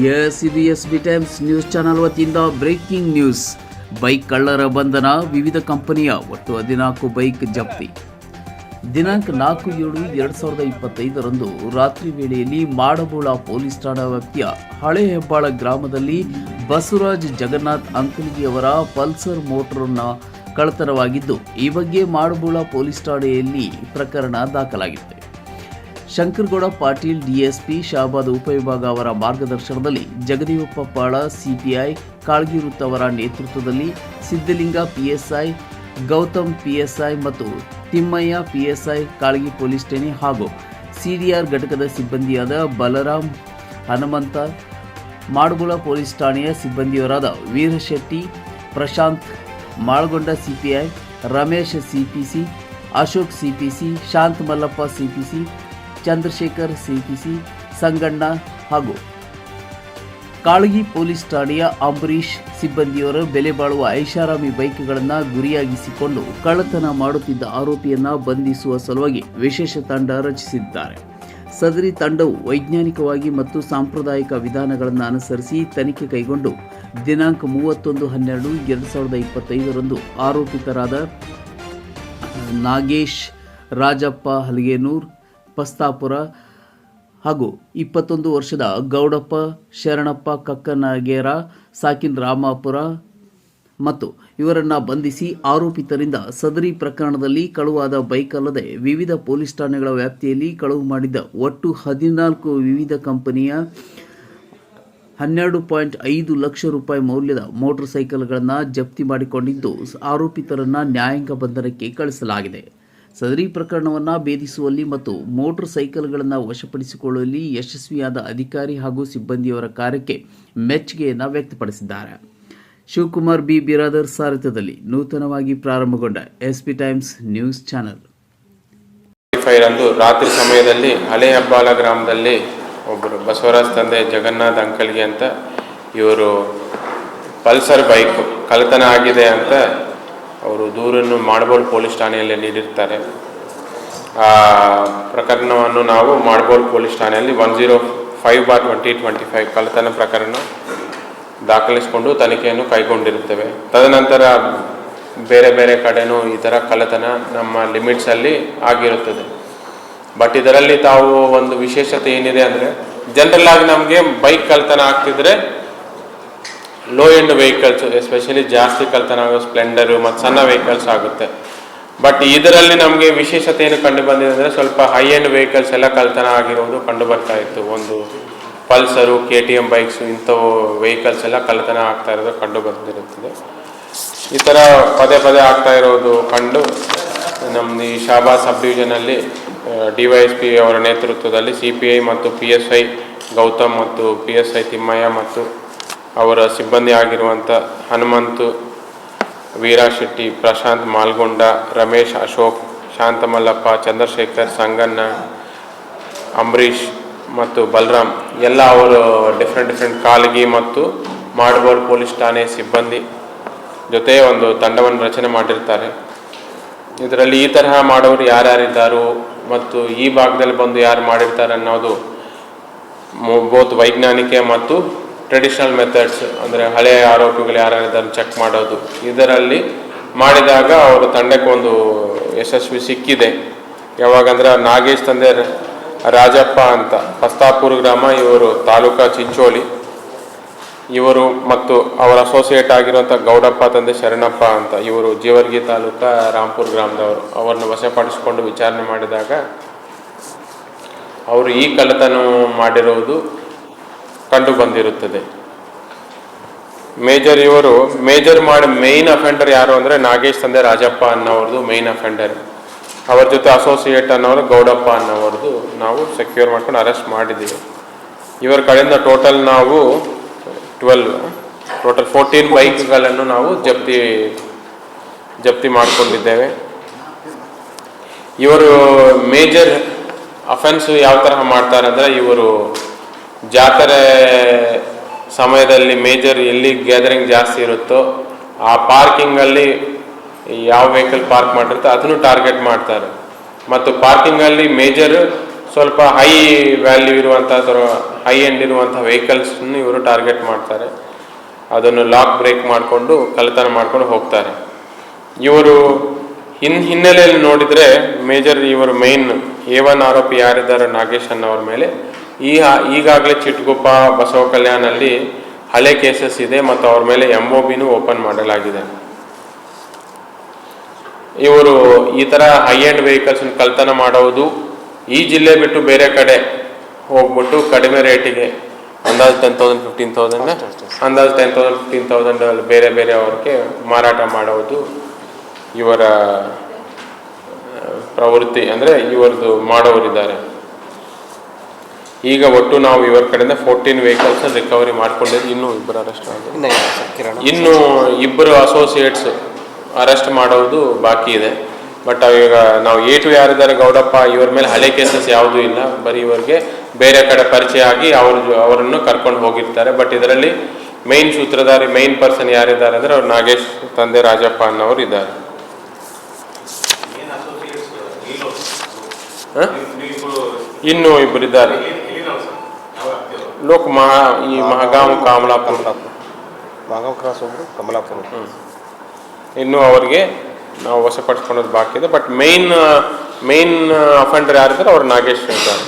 S ಇದು S B Times News channel ವತಿಯಿಂದ breaking news. Bike ಕಳ್ಳರ ಬಂಧನ, ವಿವಿಧ ಕಂಪನಿಯ ಒಟ್ಟು ಹದಿನಾಲ್ಕು ಬೈಕ್ ಜಪ್ತಿ. ದಿನಾಂಕ ನಾಲ್ಕು ಏಳು ಎರಡು ಸಾವಿರದ ಇಪ್ಪತ್ತೈದರಂದು ರಾತ್ರಿ ವೇಳೆಯಲ್ಲಿ ಮಾಡಬೋಳ ಪೊಲೀಸ್ ಠಾಣಾ ವ್ಯಾಪ್ತಿಯ ಹಳೆ ಹೆಬ್ಬಾಳ ಗ್ರಾಮದಲ್ಲಿ ಬಸವರಾಜ್ ಜಗನ್ನಾಥ್ ಅಂಕಲಿಗಿಯವರ ಪಲ್ಸರ್ ಮೋಟರ್ನ ಕಳತನವಾಗಿದ್ದು ಈ ಬಗ್ಗೆ ಮಾಡಬೋಳ ಪೊಲೀಸ್ ಠಾಣೆಯಲ್ಲಿ ಪ್ರಕರಣ ದಾಖಲಾಗಿದೆ. ಶಂಕರಗೌಡ ಪಾಟೀಲ್, ಡಿಎಸ್ಪಿ, ಶಹಬಾದ್ ಉಪವಿಭಾಗ ಅವರ ಮಾರ್ಗದರ್ಶನದಲ್ಲಿ ಜಗದೇವಪ್ಪ ಪಾಳ, ಸಿಪಿಐ ಕಾಳ್ಗಿ ವೃತ್ತ ಅವರ ನೇತೃತ್ವದಲ್ಲಿ ಸಿದ್ದಲಿಂಗ ಪಿಎಸ್ಐ, ಗೌತಮ್, ಪಿಎಸ್ಐ ಮತ್ತು ತಿಮ್ಮಯ್ಯ, ಪಿಎಸ್ಐ, ಕಾಳ್ಗಿ ಪೊಲೀಸ್ ಠಾಣೆ ಹಾಗೂ ಸಿಡಿಆರ್ ಘಟಕದ ಸಿಬ್ಬಂದಿಯಾದ ಬಲರಾಮ್ ಹನುಮಂತ, ಮಾಡಗುಳ ಪೊಲೀಸ್ ಠಾಣೆಯ ಸಿಬ್ಬಂದಿಯವರಾದ Veerashetty, Prashanth Malagonda CPI, Ramesh CPC, Ashok CPC Shanth Mallappa CPC Chandrashekhar CPC Sanganna ಹಾಗೂ ಕಾಳಗಿ ಪೊಲೀಸ್ ಠಾಣೆಯ ಅಂಬರೀಶ್ ಸಿಬ್ಬಂದಿಯವರು ಬೆಲೆ ಬಾಳುವ ಐಷಾರಾಮಿ ಬೈಕ್ಗಳನ್ನು ಗುರಿಯಾಗಿಸಿಕೊಂಡು ಕಳ್ಳತನ ಮಾಡುತ್ತಿದ್ದ ಆರೋಪಿಯನ್ನು ಬಂಧಿಸುವ ಸಲುವಾಗಿ ವಿಶೇಷ ತಂಡ ರಚಿಸಿದ್ದಾರೆ. ಸದರಿ ತಂಡವು ವೈಜ್ಞಾನಿಕವಾಗಿ ಮತ್ತು ಸಾಂಪ್ರದಾಯಿಕ ವಿಧಾನಗಳನ್ನು ಅನುಸರಿಸಿ ತನಿಖೆ ಕೈಗೊಂಡು ದಿನಾಂಕ ಮೂವತ್ತೊಂದು ಹನ್ನೆರಡು ಎರಡು ಸಾವಿರದ ಇಪ್ಪತ್ತೈದರಂದು ಆರೋಪಿತರಾದ ನಾಗೇಶ್ ರಾಜಪ್ಪ ಹಲಗೇನೂರ್ ಪಸ್ತಾಪುರ ಹಾಗೂ ಇಪ್ಪತ್ತೊಂದು ವರ್ಷದ ಗೌಡಪ್ಪ, ಶರಣಪ್ಪ, ಕಕ್ಕನಗೇರ, ಸಾಕಿನ್ ರಾಮಾಪುರ ಮತ್ತು ಇವರನ್ನು ಬಂಧಿಸಿ ಆರೋಪಿತರಿಂದ ಸದರಿ ಪ್ರಕರಣದಲ್ಲಿ ಕಳುವಾದ ಬೈಕ್ ಅಲ್ಲದೆ ವಿವಿಧ ಪೊಲೀಸ್ ಠಾಣೆಗಳ ವ್ಯಾಪ್ತಿಯಲ್ಲಿ ಕಳುವು ಮಾಡಿದ್ದ ಒಟ್ಟು ಹದಿನಾಲ್ಕು ವಿವಿಧ ಕಂಪನಿಯ ಹನ್ನೆರಡು ಪಾಯಿಂಟ್ ಐದು ಲಕ್ಷ ರೂಪಾಯಿ ಮೌಲ್ಯದ ಮೋಟಾರ್ ಸೈಕಲ್ಗಳನ್ನು ಜಪ್ತಿ ಮಾಡಿಕೊಂಡಿದ್ದು ಆರೋಪಿತರನ್ನು ನ್ಯಾಯಾಂಗ ಬಂಧನಕ್ಕೆ ಕಳಿಸಲಾಗಿದೆ ಸದರಿ ಪ್ರಕರಣವನ್ನು ಭೇದಿಸುವಲ್ಲಿ ಮತ್ತು ಮೋಟಾರ್ ಸೈಕಲ್ಗಳನ್ನು ವಶಪಡಿಸಿಕೊಳ್ಳುವಲ್ಲಿ ಯಶಸ್ವಿಯಾದ ಅಧಿಕಾರಿ ಹಾಗೂ ಸಿಬ್ಬಂದಿಯವರ ಕಾರ್ಯಕ್ಕೆ ಮೆಚ್ಚುಗೆಯನ್ನು ವ್ಯಕ್ತಪಡಿಸಿದ್ದಾರೆ. ಶಿವಕುಮಾರ್ ಬಿ. ಬಿರಾದರ್ ಸಾರಥ್ಯದಲ್ಲಿ ನೂತನವಾಗಿ ಪ್ರಾರಂಭಗೊಂಡ ಎಸ್ಪಿ ಟೈಮ್ಸ್ ನ್ಯೂಸ್ ಚಾನೆಲ್. ರಂದು ರಾತ್ರಿ ಸಮಯದಲ್ಲಿ ಹಳೆ ಹಬ್ಬಾಲ ಗ್ರಾಮದಲ್ಲಿ ಒಬ್ಬರು ಬಸವರಾಜ್ ತಂದೆ ಜಗನ್ನಾಥ್ ಅಂಕಲ್ಗೆ ಅಂತ ಇವರು ಪಲ್ಸರ್ ಬೈಕ್ ಕಳ್ಳತನ ಆಗಿದೆ ಅಂತ ಅವರು ದೂರನ್ನು ಮಾಡಬೋಳ್ ಪೊಲೀಸ್ ಠಾಣೆಯಲ್ಲಿ ನೀಡಿರ್ತಾರೆ. ಆ, ಪ್ರಕರಣವನ್ನು ನಾವು ಮಾಡಬೋಳ್ ಪೊಲೀಸ್ ಠಾಣೆಯಲ್ಲಿ one zero five bar twenty twenty five ಕಳ್ಳತನ ಪ್ರಕರಣ ದಾಖಲಿಸಿಕೊಂಡು ತನಿಖೆಯನ್ನು ಕೈಗೊಂಡಿರುತ್ತೇವೆ. ತದನಂತರ ಬೇರೆ ಬೇರೆ ಕಡೆನೂ ಈ ಥರ ಕಳ್ಳತನ ನಮ್ಮ ಲಿಮಿಟ್ಸಲ್ಲಿ ಆಗಿರುತ್ತದೆ. ಬಟ್ ಇದರಲ್ಲಿ ತಾವು ಒಂದು ವಿಶೇಷತೆ ಏನಿದೆ ಅಂದರೆ ಜನರಲ್ ಆಗಿ ನಮಗೆ ಬೈಕ್ ಕಳ್ಳತನ ಆಗ್ತಿದ್ರೆ ಲೋ ಎಂಡ್ ವೆಹಿಕಲ್ಸ್ ಎಸ್ಪೆಷಲಿ ಜಾಸ್ತಿ ಕಲ್ತನ ಸ್ಪ್ಲೆಂಡರು ಮತ್ತು ಸಣ್ಣ ವೆಹಿಕಲ್ಸ್ ಆಗುತ್ತೆ. ಬಟ್ ಇದರಲ್ಲಿ ನಮಗೆ ವಿಶೇಷತೆ ಏನು ಕಂಡು ಬಂದಿದೆ ಅಂದರೆ ಸ್ವಲ್ಪ ಹೈ ಎಂಡ್ ವೆಹಿಕಲ್ಸ್ ಎಲ್ಲ ಕಲ್ತನ ಆಗಿರೋದು ಕಂಡು ಬರ್ತಾ ಇತ್ತು. ಒಂದು Pulsar K T M bikes ಇಂಥವು ವೆಹಿಕಲ್ಸ್ ಎಲ್ಲ ಕಲ್ತನ ಆಗ್ತಾ ಇರೋದು ಕಂಡು ಬಂದಿರುತ್ತದೆ. ಈ ಥರ ಪದೇ ಪದೇ ಆಗ್ತಾ ಇರೋದು ಕಂಡು ನಮ್ಮದು ಈ ಶಾಬಾ ಸಬ್ ಡಿವಿಷನಲ್ಲಿ ಡಿ ವೈ ಎಸ್ ಪಿ ಅವರ ನೇತೃತ್ವದಲ್ಲಿ ಸಿ ಪಿ ಐ ಮತ್ತು ಪಿ ಎಸ್ ಐ ಗೌತಮ್ ಮತ್ತು ಪಿ ಎಸ್ ಐ ತಿಮ್ಮಯ್ಯ ಮತ್ತು ಅವರ ಸಿಬ್ಬಂದಿ ಆಗಿರುವಂಥ ಹನುಮಂತು ವೀರಾ ಶೆಟ್ಟಿ ಪ್ರಶಾಂತ್ ಮಾಲ್ಗೊಂಡ, ರಮೇಶ್ ಅಶೋಕ್, ಶಾಂತಮಲ್ಲಪ್ಪ, ಚಂದ್ರಶೇಖರ್, ಸಂಗಣ್ಣ, ಅಂಬರೀಷ್ ಮತ್ತು ಬಲರಾಮ್ ಎಲ್ಲ ಅವರು ಡಿಫ್ರೆಂಟ್ ಡಿಫ್ರೆಂಟ್ ಕಾಲ್ಗಿ ಮತ್ತು ಮಾಡಬೋರ್ ಪೊಲೀಸ್ ಠಾಣೆ ಸಿಬ್ಬಂದಿ ಜೊತೆ ಒಂದು ತಂಡವನ್ನು ರಚನೆ ಮಾಡಿರ್ತಾರೆ. ಇದರಲ್ಲಿ ಈ ತರಹ ಮಾಡೋರು ಯಾರ್ಯಾರಿದ್ದಾರೋ ಮತ್ತು ಈ ಭಾಗದಲ್ಲಿ ಬಂದು ಯಾರು ಮಾಡಿರ್ತಾರೆ ಅನ್ನೋದು ಬೋತ್ ವೈಜ್ಞಾನಿಕ ಮತ್ತು ಟ್ರೆಡಿಷನಲ್ ಮೆಥಡ್ಸ್ ಅಂದರೆ ಹಳೆಯ ಆರೋಪಿಗಳು ಯಾರ್ಯಾರಿದ್ದಾರೆ ಚೆಕ್ ಮಾಡೋದು. ಇದರಲ್ಲಿ ಮಾಡಿದಾಗ ಅವರು ತಂಡಕ್ಕೆ ಒಂದು ಯಶಸ್ವಿ ಸಿಕ್ಕಿದೆ. ಯಾವಾಗಂದ್ರೆ ನಾಗೇಶ್ ತಂದೆ ರಾಜಪ್ಪ ಅಂತ ಪಸ್ತಾಪುರ ಗ್ರಾಮ, ಇವರು ತಾಲೂಕಾ ಚಿಂಚೋಳಿ. ಇವರು ಮತ್ತು ಅವರ ಅಸೋಸಿಯೇಟ್ ಆಗಿರುವಂಥ ಗೌಡಪ್ಪ ತಂದೆ ಶರಣಪ್ಪ ಅಂತ, ಇವರು ಜೀವರ್ಗಿ ತಾಲೂಕಾ ರಾಂಪುರ ಗ್ರಾಮದವರು. ಅವರನ್ನು ವಶಪಡಿಸಿಕೊಂಡು ವಿಚಾರಣೆ ಮಾಡಿದಾಗ ಅವರು ಈ ಕಳ್ಳತನ ಮಾಡಿರುವುದು ಕಂಡು ಬಂದಿರುತ್ತದೆ ಮೇಜರ್ ಇವರು, ಮೇಜರ್ ಮಾಡಿ ಮೇಯ್ನ್ ಅಫೆಂಡರ್ ಯಾರು ಅಂದರೆ ನಾಗೇಶ್ ತಂದೆ ರಾಜಪ್ಪ ಅನ್ನೋರ್ದು ಮೇಯ್ನ್ ಅಫೆಂಡರ್ ಅವ್ರ ಜೊತೆ ಅಸೋಸಿಯೇಟ್ ಅನ್ನೋರು ಗೌಡಪ್ಪ ಅನ್ನೋರ್ದು ನಾವು ಸೆಕ್ಯೂರ್ ಮಾಡ್ಕೊಂಡು ಅರೆಸ್ಟ್ ಮಾಡಿದ್ದೀವಿ. ಇವರ ಕಡೆಯಿಂದ ಟೋಟಲ್ ನಾವು ಟ್ವೆಲ್ವ್ ಟೋಟಲ್ ಫೋರ್ಟೀನ್ ಬೈಕ್ಗಳನ್ನು ನಾವು ಜಪ್ತಿ ಜಪ್ತಿ ಮಾಡಿಕೊಂಡಿದ್ದೇವೆ. ಇವರು ಮೇಜರ್ ಅಫೆನ್ಸ್ ಯಾವ ತರಹ ಮಾಡ್ತಾರೆ ಅಂದರೆ ಇವರು ಜಾತ್ರೆ ಸಮಯದಲ್ಲಿ ಮೇಜರ್ ಎಲ್ಲಿ ಗ್ಯಾದರಿಂಗ್ ಜಾಸ್ತಿ ಇರುತ್ತೋ ಆ ಪಾರ್ಕಿಂಗಲ್ಲಿ ಯಾವ ವೆಹಿಕಲ್ ಪಾರ್ಕ್ ಮಾಡಿರುತ್ತೋ ಅದನ್ನು ಟಾರ್ಗೆಟ್ ಮಾಡ್ತಾರೆ. ಮತ್ತು ಪಾರ್ಕಿಂಗಲ್ಲಿ ಮೇಜರ್ ಸ್ವಲ್ಪ ಹೈ ವ್ಯಾಲ್ಯೂ ಇರುವಂಥ ಹೈ ಎಂಡ್ ಇರುವಂಥ ವೆಹಿಕಲ್ಸ್ನ ಇವರು ಟಾರ್ಗೆಟ್ ಮಾಡ್ತಾರೆ. ಅದನ್ನು ಲಾಕ್ ಬ್ರೇಕ್ ಮಾಡಿಕೊಂಡು, ಕಳ್ಳತನ ಮಾಡ್ಕೊಂಡು ಹೋಗ್ತಾರೆ. ಇವರು ಹಿನ್, ಹಿನ್ನೆಲೆಯಲ್ಲಿ ನೋಡಿದರೆ ಮೇಜರ್ ಇವರು ಮೇನ್ ಎ ಒನ್ ಆರೋಪಿ ಯಾರಿದ್ದಾರೆ ನಾಗೇಶ್ ಅನ್ನೋರ ಮೇಲೆ ಈ ಈಗಾಗಲೇ ಚಿಟ್ಗುಪ್ಪ ಬಸವ ಕಲ್ಯಾಣಲ್ಲಿ ಹಳೆ ಕೇಸಸ್ ಇದೆ ಮತ್ತು ಅವ್ರ ಮೇಲೆ ಎಂ ಒ ಬಿನೂ ಓಪನ್ ಮಾಡಲಾಗಿದೆ. ಇವರು ಈ ಥರ ಹೈ ಎಂಡ್ ವೆಹಿಕಲ್ಸ್ನ ಕಲ್ತನ ಮಾಡೋದು ಈ ಜಿಲ್ಲೆ ಬಿಟ್ಟು ಬೇರೆ ಕಡೆ ಹೋಗ್ಬಿಟ್ಟು ಕಡಿಮೆ ರೇಟಿಗೆ ಅಂದಾಜು ಟೆನ್ ತೌಸಂಡ್ ಫಿಫ್ಟೀನ್ ತೌಸಂಡ್ ಅಂದಾಜು ಟೆನ್ ತೌಸಂಡ್ ಫಿಫ್ಟೀನ್ ತೌಸಂಡ್ ಬೇರೆ ಬೇರೆ ಅವ್ರಿಗೆ ಮಾರಾಟ ಮಾಡೋದು ಇವರ ಪ್ರವೃತ್ತಿ ಅಂದರೆ ಇವರದು ಮಾಡೋರಿದ್ದಾರೆ. ಈಗ ಒಟ್ಟು ನಾವು ಇವರ ಕಡೆಯಿಂದ ಫೋರ್ಟೀನ್ ವೆಹಿಕಲ್ಸ್ ರಿಕವರಿ ಮಾಡ್ಕೊಂಡಿದ್ದು ಇನ್ನೂ ಇಬ್ಬರು ಅರೆಸ್ಟ್ ಆಗಿದೆ ಇನ್ನ ಇಬ್ಬರು ಅಸೋಸಿಯೇಟ್ಸ್ ಅರೆಸ್ಟ್ ಮಾಡೋದು ಬಾಕಿ ಇದೆ. ಬಟ್ ಈಗ ನಾವು ಎ ಟು ಯಾರಿದ್ದಾರೆ ಗೌಡಪ್ಪ ಇವರ ಮೇಲೆ ಹಳೆ ಕೇಸಸ್ ಯಾವುದೂ ಇಲ್ಲ. ಬರೀ ಇವರಿಗೆ ಬೇರೆ ಕಡೆ ಪರಿಚಯ ಆಗಿ ಅವ್ರ ಅವರನ್ನು ಕರ್ಕೊಂಡು ಹೋಗಿರ್ತಾರೆ. ಬಟ್ ಇದರಲ್ಲಿ ಮೈನ್ ಸೂತ್ರಧಾರಿ ಮೈನ್ ಪರ್ಸನ್ ಯಾರಿದ್ದಾರೆ ಅಂದರೆ ಅವ್ರು ನಾಗೇಶ್ ತಂದೆ ರಾಜಪ್ಪ ಅನ್ನೋರು ಇದ್ದಾರೆ. ಇನ್ನೂ ಇನ್ನು ಇಬ್ಬರು ಇದ್ದಾರೆ. ಲೋಕ್ ಮಹಾ ಈ ಮಹಗಾಂವ್ ಕಾಮಲಾಪುರ. ಮಾಗಾವ್ ಕ್ರಾಸ್ ಒಬ್ಬರು ಕಮಲಾಪುರ. ಇನ್ನು ಅವರಿಗೆ ನಾವು ವಶಪಡಿಸ್ಕೊಳ್ಳೋದು ಬಾಕಿ ಇದೆ. ಬಟ್ ಮೇನ್ ಮೇನ್ ಅಫೆಂಡರ್ ಯಾರಿದ್ದಾರೆ? ಅವ್ರು ನಾಗೇಶ್ ಇದ್ದಾರೆ.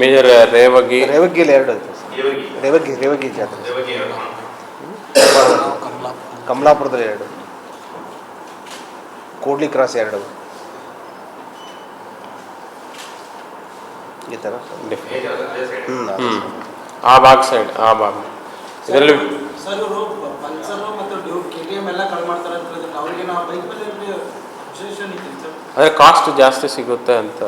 ಮೇಜರ್ ರೇವಗಿ. ರೇವಗಿಲಿ ಎರಡು ರೇವಗಿ. ರೇವಗಿ ಜಾತ್ರೆ. ಕಮಲಾಪುರದಲ್ಲಿ ಎರಡು. ಕೂಡ್ಲಿ ಕ್ರಾಸ್ ಎರಡು. ಈ ಥರ ಹ್ಞೂ ಹ್ಮ್. ಆ ಭಾಗ ಸೈಡ್ ಆ ಭಾಗ. ಇದರಲ್ಲಿ ಸರ್ ಇವರು ಪಲ್ಸರು ಮತ್ತು ಡ್ಯೂ ಕೆ ಟಿ ಎಂ ಎಲ್ಲ ಕಳ್ ಮಾಡ್ತಾರೆ ಅಂತ ಹೇಳಿದ್ರೆ ಅವರಿಗೆ ನಾವು ಬೈಕ್ ಮೇಲೆ ವಿಶೇಷ ನೀತಿ ಸರ್. ಅದೇ ಕಾಸ್ಟ್ ಜಾಸ್ತಿ ಸಿಗುತ್ತೆ ಅಂತ.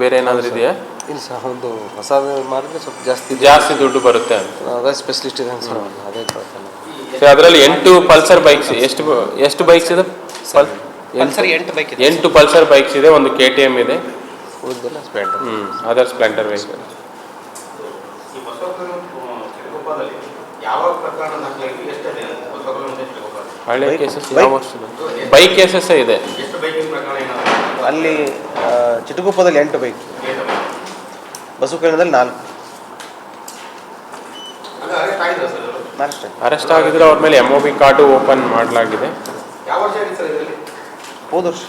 ಬೇರೆ ಏನಾದರೂ ಇದೆಯಾ? ಇಲ್ಲ ಸರ್ ಒಂದು ಹೊಸ ಮಾಡಿದ್ರೆ ಸ್ವಲ್ಪ ಜಾಸ್ತಿ ಜಾಸ್ತಿ ದುಡ್ಡು ಬರುತ್ತೆ ಅಂತ. ಅದೇ ಸ್ಪೆಷಲಿಸ್ಟ್ ಇದೆ ಸರ್ ಅದೇ ಅದರಲ್ಲಿ ಎಂಟು ಪಲ್ಸರ್ ಬೈಕ್ಸ್ ಎಷ್ಟು ಎಷ್ಟು ಬೈಕ್ಸ್ ಇದೆ? ಪಲ್- ಪಲ್ಸರ್ ಎಂಟು ಬೈಕ್ ಇದೆ. ಎಂಟು ಪಲ್ಸರ್ ಬೈಕ್ಸ್ ಇದೆ ಒಂದು ಕೆ ಟಿ ಎಂ ಇದೆ. ಉಳಿದೆಲ್ಲ ಸ್ಪ್ಲೆಂಡರ್ ಹ್ಞೂ ಅದರ್ ಸ್ಪ್ಲೆಂಡರ್ ವೆಹಿಕಲ್ ಹಳೆ ಕೇಸಸ್ bike- ಯಾವ ವರ್ಷದ ಬೈಕ್ ಕೇಸಸ್ ಇದೆ. ಅಲ್ಲಿ ಚಿಟಗುಪ್ಪದಲ್ಲಿ ಎಂಟು ಬೈಕ್ ಬಸವಕಲ್ಯಾಣದಲ್ಲಿ ನಾಲ್ಕು. ಅರೆಸ್ಟ್ ಆಗಿದ್ರೆ ಅವ್ರ ಮೇಲೆ M O B card open ಮಾಡಲಾಗಿದೆ. ಹೋದ ವರ್ಷ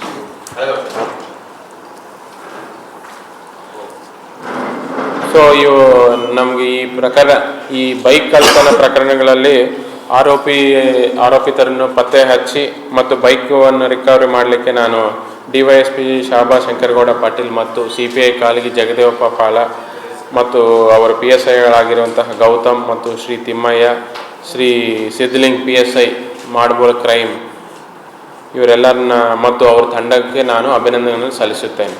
ಸೊ ಇವು ನಮಗೆ ಈ ಪ್ರಕಾರ ಈ ಬೈಕ್ ಕಳ್ತನ ಪ್ರಕರಣಗಳಲ್ಲಿ ಆರೋಪಿ ಆರೋಪಿತರನ್ನು ಪತ್ತೆ ಹಚ್ಚಿ ಮತ್ತು ಬೈಕನ್ನು ರಿಕವರಿ ಮಾಡಲಿಕ್ಕೆ ನಾನು DYSP Y S P Shahabad Shankaragouda Patil ಮತ್ತು ಸಿ ಪಿ ಐ ಕಾಲಿಗೆ ಜಗದೇವಪ್ಪ ಪಾಲ ಮತ್ತು ಅವರ ಪಿ ಎಸ್ ಐಗಳಾಗಿರುವಂತಹ ಗೌತಮ್ ಮತ್ತು Shri Thimmaiah Shri Siddling P S I Madbol crime. ಇವರೆಲ್ಲರನ್ನ ಮತ್ತು ಅವ್ರ ತಂಡಕ್ಕೆ ನಾನು ಅಭಿನಂದನೆಗಳನ್ನು ಸಲ್ಲಿಸುತ್ತೇನೆ.